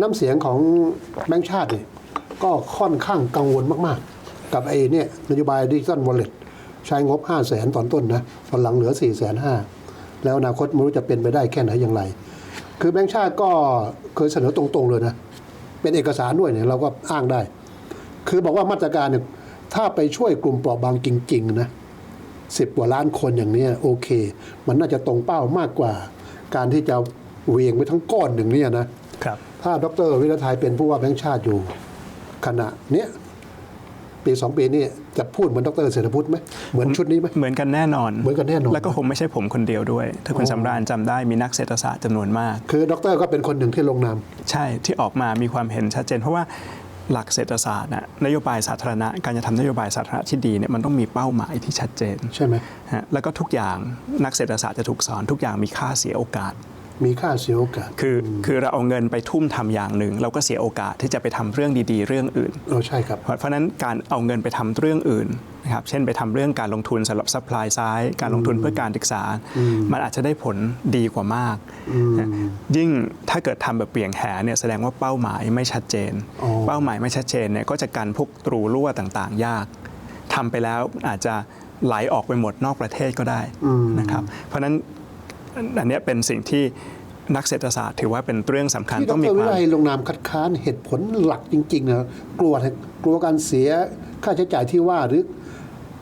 น้ำเสียงของแบงค์ชาติเนี่ยก็ค่อนข้างกังวลมากๆ กับไอ้เนี่ยนโยบายดิจิ t a ลวอลเล็ตใช้งบ 5 0 0แสนตอนต้นนะตอนหลังเหลือ 4 5 0 0 0 0แล้วอนาคตไม่รู้จะเป็นไปได้แค่ไหนอย่างไร คือแบงค์ชาติก็เคยเสนอตรงๆเลยนะ เป็นเอกสารด้วยเนี่ยเราก็อ้างได้ คือบอกว่ามาตรการเนี่ยถ้าไปช่วยกลุ่มเปราะบางจริงๆนะสิบกว่าล้านคนอย่างนี้โอเค มันน่าจะตรงเป้ามากกว่า การที่จะเวียงไปทั้งก้อนหนึ่งเนี่ยนะครับ ถ้าดรวิรไทยเป็นผู้ว่าแบงค์ชาติอยู่ขณะเนี้ยปีสองปีนี้จะพูดเหมือนดรเศรษฐพุทธไหมเหมือนชุดนี้ไหมเหมือนกันแน่นอนเหมือนกันแน่นอน แล้วก็คงไม่ใช่ผมคนเดียวด้วย ถ้าคุณสำราญจำได้มีนักเศรษฐศาสตร์จำนวนมาก คือดรก็เป็นคนหนึ่งที่ลงนาม ใช่ที่ออกมามีความเห็นชัดเจน เพราะว่าหลักเศรษฐศาสตร์น่ะนโยบายสาธารณะ การจะทำนโยบายสาธารณะที่ดีเนี่ยมันต้องมีเป้าหมายที่ชัดเจนใช่ไหมฮะแล้วก็ทุกอย่างนักเศรษฐศาสตร์จะถูกสอนทุกอย่างมีค่าเสียโอกาส มีค่าเสียโอกาส คือคือเราเอาเงินไปทุ่มทำอย่างหนึ่ง เราก็เสียโอกาสที่จะไปทำเรื่องดีๆ เรื่องอื่นเออใช่ครับ เพราะเพราะฉะนั้นการเอาเงินไปทำเรื่องอื่นนะครับเช่นไปทำเรื่องการลงทุนสำหรับซัพพลายซ้ายการลงทุนเพื่อการศึกษา มันอาจจะได้ผลดีกว่ามากนะยิ่งถ้าเกิดทำแบบเปลี่ยงแหเนี่ยแสดงว่าเป้าหมายไม่ชัดเจนอ๋อเป้าหมายไม่ชัดเจนเนี่ยก็จะกันพวกตรูรั่วต่างๆ ยากทำไปแล้วอาจจะไหลออกไปหมดนอกประเทศก็ได้นะครับเพราะฉะนั้น อันเนี้ยเป็นสิ่งที่นักเศรษฐศาสตร์ถือว่าเป็นเรื่องสำคัญที่ดต้องมีรควิวามไลลงนามคัดค้านเหตุผลหลักจริงๆนะกลัวกลัวการเสียค่าใช้จ่ายที่ว่าหรือ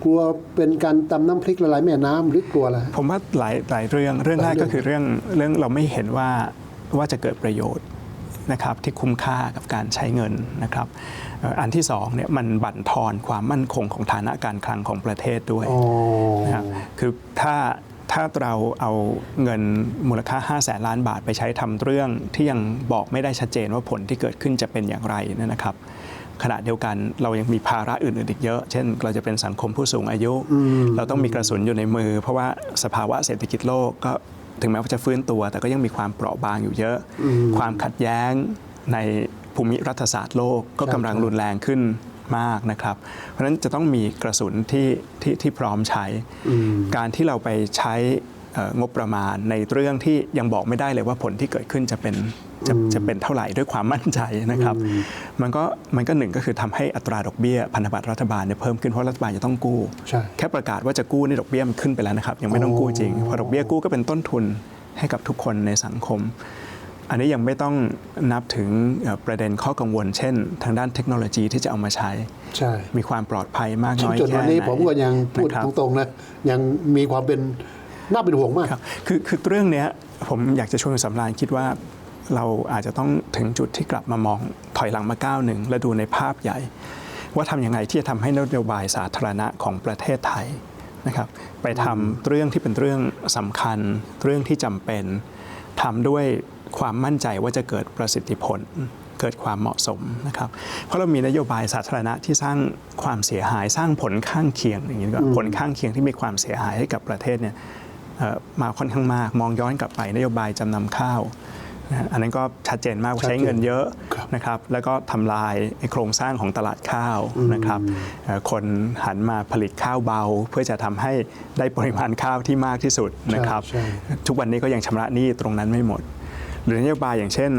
กลัวเป็นการตำน้ำพริกละลายแม่น้ำหรือกลัวอะไรผมว่าหลายหลายเรื่องเรื่องแรกก็คือเรื่องเรื่องเราไม่เห็นว่าว่าจะเกิดประโยชน์นะครับที่คุ้มค่ากับการใช้เงินนะครับเอ่ออันที่สองเนี่ยมันบั่นทอนความมั่นคงของฐานะการคลังของประเทศด้วยอ๋อนะครับคือถ้า ถ้าเราเอาเงินมูลค่า 5 0 0แสนล้านบาทไปใช้ทำเรื่องที่ยังบอกไม่ได้ชัดเจนว่าผลที่เกิดขึ้นจะเป็นอย่างไรเนยนะครับ ขณะเดียวกันเรายังมีภาระอื่นๆอีกเยอะ เช่น เราจะเป็นสังคมผู้สูงอายุ เราต้องมีกระสุนอยู่ในมือ เพราะว่าสภาวะเศรษฐกิจโลกก็ถึงแม้ว่าจะฟื้นตัว แต่ก็ยังมีความเปราะบางอยู่เยอะ ความขัดแย้งในภูมิรัฐศาสตร์โลกก็ใช่กำลังครับรุนแรงขึ้น มากนะครับ เพราะฉะนั้นจะต้องมีกระสุนที่ที่ที่พร้อมใช้ การที่เราไปใช้เอ่องบประมาณในเรื่องที่ยังบอกไม่ได้เลยว่าผลที่เกิดขึ้นจะเป็นจะจะเป็นเท่าไหร่ด้วยความมั่นใจนะครับ มันก็มันก็หนึ่งก็คือทำให้อัตราดอกเบี้ยพันธบัตรรัฐบาลเนี่ยเพิ่มขึ้นเพราะรัฐบาลจะต้องกู้ใช่แค่ประกาศว่าจะกู้นี่ดอกเบี้ยมันขึ้นไปแล้วนะครับ ยังไม่ต้องกู้จริงเพอดอกเบี้ยกู้ก็เป็นต้นทุนให้กับทุกคนในสังคม อันนี้ยังไม่ต้องนับถึงเอ่อประเด็นข้อกังวล เช่น ทางด้านเทคโนโลยีที่จะเอามาใช้ใช่มีความปลอดภัยมากซึ่น้งอยจนแค่วันไหนนี้ผมก็ยังพูดนะครับตรงๆนะยังมีความเป็นน่าเป็นห่วงมากครับคือคือเรื่องเนี้ยผมอยากจะชวนคุณสำราญคิดว่าเราอาจจะต้องถึงจุดที่กลับมามองถอยหลังมาก้าวหนึ่งและดูในภาพใหญ่ ว่าทำยังไงที่จะทำให้นโยบายสาธารณะของประเทศไทยนะครับไปทำเรื่องที่เป็นเรื่องสำคัญ เรื่องที่จำเป็นทำด้วย ความมั่นใจว่าจะเกิดประสิทธิผลเกิดความเหมาะสมนะครับ เพราะเรามีนโยบายสาธารณะที่สร้างความเสียหายสร้างผลข้างเคียงอย่างนี้ดีกว่าผลข้างเคียงที่มีความเสียหายให้กับประเทศเนี่ยเอ่อมาค่อนข้างมากมองย้อนกลับไปนโยบายจำนำข้าวนะฮะอันนั้นก็ชัดเจนมากว่าชัดเจนใช้เงินเยอะครับนะครับแล้วก็ทำลายไอ้โครงสร้างของตลาดข้าวนะครับเอ่อคนหันมาผลิตข้าวเบา เพื่อจะทำให้ได้ปริมาณข้าวที่มากที่สุดนะครับใช่ทุกวันนี้ก็ยังชำระหนี้ตรงนั้นไม่หมด หรือนโยบายอย่างเช่น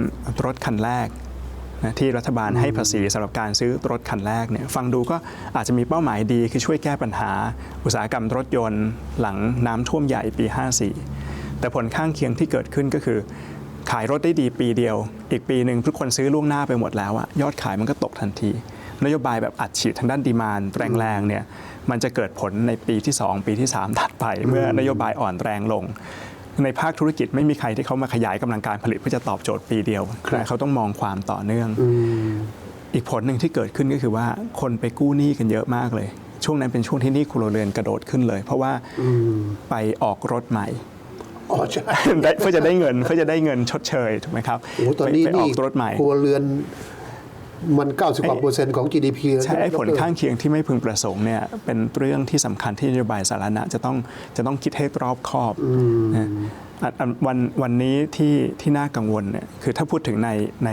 รถคันแรกนะที่รัฐบาลให้ภาษีสำหรับการซื้อรถคันแรกเนี่ยฟังดูก็อาจจะมีเป้าหมายดีคือช่วยแก้ปัญหา อุตสาหกรรมรถยนต์หลังน้ำท่วมใหญ่ปี 54 แต่ผลข้างเคียงที่เกิดขึ้นก็คือ ขายรถได้ดีปีเดียว อีกปีหนึ่งทุกคนซื้อล่วงหน้าไปหมดแล้วอะยอดขายมันก็ตกทันที นโยบายแบบอัดฉีดทางด้านดีมานแรงๆเนี่ยมันจะเกิดผลในปีที่ 2 ปีที่ 3 ถัดไป เมื่อนโยบายอ่อนแรงลง ในภาคธุรกิจไม่มีใครที่เขามาขยายกำลังการผลิตเพื่อจะตอบโจทย์ปีเดียวครับนะเขาต้องมองความต่อเนื่องอืมอีกผลหนึ่งที่เกิดขึ้นก็คือว่าคนไปกู้หนี้กันเยอะมากเลย ช่วงนั้นเป็นช่วงที่หนี้ครัวเรือนกระโดดขึ้นเลย เพราะว่าไปออกรถใหม่อ๋อใช่ได้เพื่อจะได้เงินเพื่อจะได้เงินชดเชยถูกไหมครับโอ้ตอนนี้ไปไปอนี่อกรถใหม่ครัวเรือน มัน 90กว่าเปอร์เซ็นต์ของ GDP แล้วใช่ไอ้ผลดรข้างเคียงที่ไม่พึงประสงค์เนี่ยเป็นเรื่องที่สำคัญที่นโยบายสาธารณะจะต้องจะต้องคิดให้รอบคอบนะอันอันวันวันนี้ที่ที่น่ากังวลเนี่ยคือถ้าพูดถึงในใน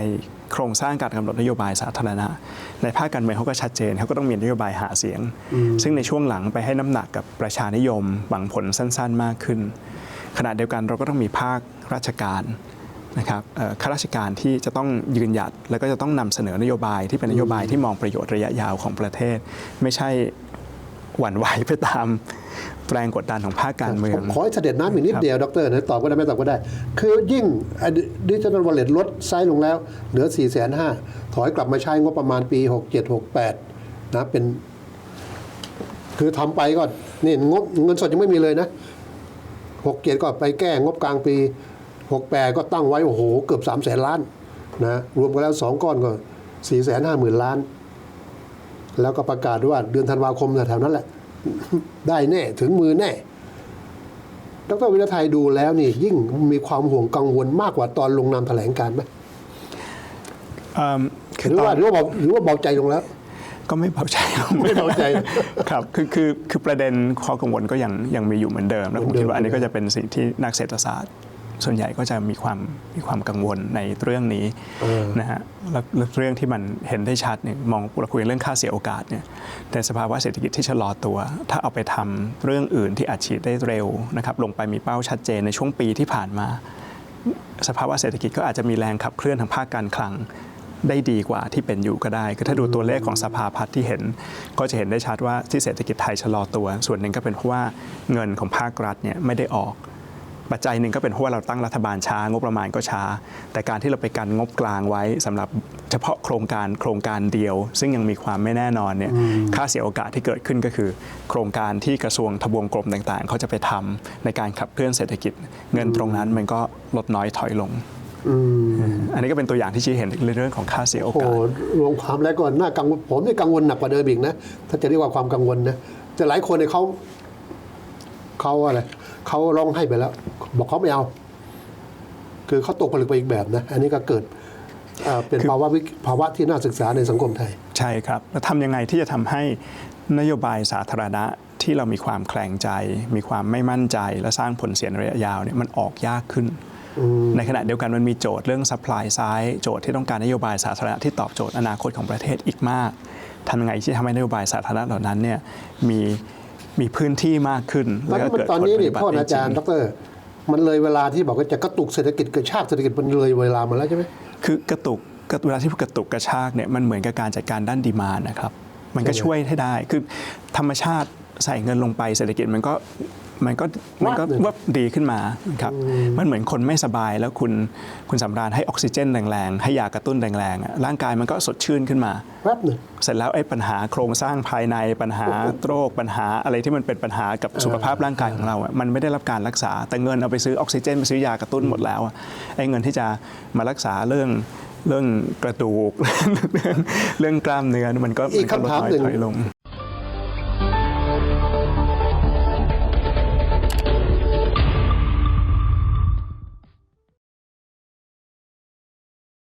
โครงสร้างการกำหนดนโยบายสาธารณะ ในภาคการเมืองเขาก็ชัดเจนเขาก็ต้องมีนโยบายหาเสียง ซึ่งในช่วงหลังไปให้น้ำหนักกับประชานิยมหวังผลสั้นๆ มากขึ้น ขณะเดียวกันเราก็ต้องมีภาคราชการ นะครับข้าราชการที่จะต้องยืนหยัด แล้วก็จะต้องนำเสนอนโยบายที่เป็นนโยบายที่มองประโยชน์ระยะยาวของประเทศ ไม่ใช่หวั่นไหวไปตามแรงกดดันของภาคการเมืองขอให้เสด็จน้ำอีกนิดเดียวดรนะตอบก็ได้ไม่ตอบก็ได้ คือยิ่งดิจิทัลวอลเล็ตลดไซส์ลงแล้ว เหลือ 4 5 0 0 0ถอยกลับมาใช้งบประมาณปี 67 68 นะเป็น คือทำไปก็นี่งบเงินสดยังไม่มีเลยนะ 67 ก็ไปแก้งบกลางปี 68 ก็ตั้งไว้ โอ้โห เกือบ3 0 0แสนล้านนะรวมกันแล้ว 2 ก้อนก็4 5 0 0 0 0 ล้าน แล้วก็ประกาศว่าเดือนธันวาคมแถวๆนั้นแหละ ได้แน่ถึงมือแน่ดรวิรไทยดูแล้วนี่ยิ่งมีความห่วงกังวลมากกว่าตอนลงนามแถลงการณ์ไหมเอิ่มหรือว่าหรือว่าเบาหรือว่าเบาใจลงแล้ว ก็ไม่เบาใจไม่เบาใจครับคือคือคือประเด็นข้อกังวลก็ยังยังมีอยู่เหมือนเดิม แล้วผมเหมือนเดิมคิดว่าอันนี้ก็จะเป็นสิ่งที่นักเศรษฐศาสตร์ ส่วนใหญ่ก็จะมีความมีความกังวลในเรื่องนี้นะฮะแล้วแล้วเรื่องที่มันเห็นได้ชัดเนี่ยมองเราคุยเรื่องค่าเสียโอกาสเนี่ยในสภาวะเศรษฐกิจที่ชะลอตัว ถ้าเอาไปทำเรื่องอื่นที่อาจฉีดได้เร็วนะครับลงไปมีเป้าชัดเจนในช่วงปีที่ผ่านมา สภาวะเศรษฐกิจก็อาจจะมีแรงขับเคลื่อนทางภาคการคลังได้ดีกว่าที่เป็นอยู่ก็ได้ คือถ้าดูตัวเลขของสภาพัฒน์ที่เห็น ก็จะเห็นได้ชัดว่าที่เศรษฐกิจไทยชะลอตัว ส่วนหนึ่งก็เป็นเพราะว่าเงินของภาครัฐเนี่ยไม่ได้ออก ปัจจัยหนึ่งก็เป็นเพราะว่าเราตั้งรัฐบาลช้างบประมาณก็ช้า แต่การที่เราไปกันงบกลางไว้สำหรับเฉพาะโครงการโครงการเดียว ซึ่งยังมีความไม่แน่นอนเนี่ยค่าเสียโอกาสที่เกิดขึ้นก็คือ โครงการที่กระทรวงทบวงกรมต่างๆ เขาจะไปทำในการขับเคลื่อนเศรษฐกิจ เงินตรงนั้นมันก็ลดน้อยถอยลงอืมอันนี้ก็เป็นตัวอย่างที่ชี้เห็นในเรื่องของค่าเสียโอโอ้โหกาสรวมความแล้วก็น่ากังวลผมนี่กังวลหนักกว่าเดิมอีกนะ ถ้าจะเรียกว่าความกังวลนะแต่หลายคนเนี่ยเขาเขาอะไรเขาร้องให้ไปแล้ว บอกเขาไม่เอา คือเขาตกผลึกไปอีกแบบนะ อันนี้ก็เกิดเอ่อเป็นคือภาวะวิกภาวะที่น่าศึกษาในสังคมไทย ใช่ครับแล้วทำยังไงที่จะทำให้นโยบายสาธารณะที่เรามีความแคลงใจ มีความไม่มั่นใจ และสร้างผลเสียในระยะยาวเนี่ยมันออกยากขึ้น ในขณะเดียวกันมันมีโจทย์เรื่อง supply side โจทย์ที่ต้องการนโยบายสาธารณะที่ตอบโจทย์อนาคตของประเทศอีกมากทำยังไงที่จะทำให้นโยบายสาธารณะเหล่านั้นเนี่ยมีมีพื้นที่มากขึ้นตอนแล้วก็นี้มันเกิดตอนผลนี้ปนี่ฏิบัติโทษได้อาจริจารงย์ดร มันเลยเวลาที่บอกว่าจะกระตุกเศรษฐกิจกระชากเศรษฐกิจมันเลยเวลามาแล้วใช่ไหมคือกระตุกกระเวลาที่กระตุกกระชากเนี่ยมันเหมือนกับการจัดการด้านดีมานนะครับมันก็ใช่ไหมช่วยให้ได้คือธรรมชาติ ใส่เงินลงไปเศรษฐกิจมันก็มันก็มันก็วับหนึ่งวับดีขึ้นมาครับมันเหมือนคนไม่สบายแล้วคุณคุณสำราญให้ออกซิเจนแรงๆ ให้ยากระตุ้นแรงๆอะร่างกายมันก็สดชื่นขึ้นมาแป๊บหนึ่งเสร็จแล้วไอ้ปัญหาโครงสร้างภายในปัญหาโรคปัญหาอะไรที่มันเป็นปัญหากับสุขภาพร่างกายของเราอะมันไม่ได้รับการรักษา แต่เงินเอาไปซื้อออกซิเจนไปซื้อยากระตุ้นหมดแล้วอะไอ้เงินที่จะมารักษาเรื่องเรื่องกระดูกเรื่องเรื่องกล้ามเนื้อมันก็อีกมันก็ลดคำถามน้อยหนึ่งถอยลง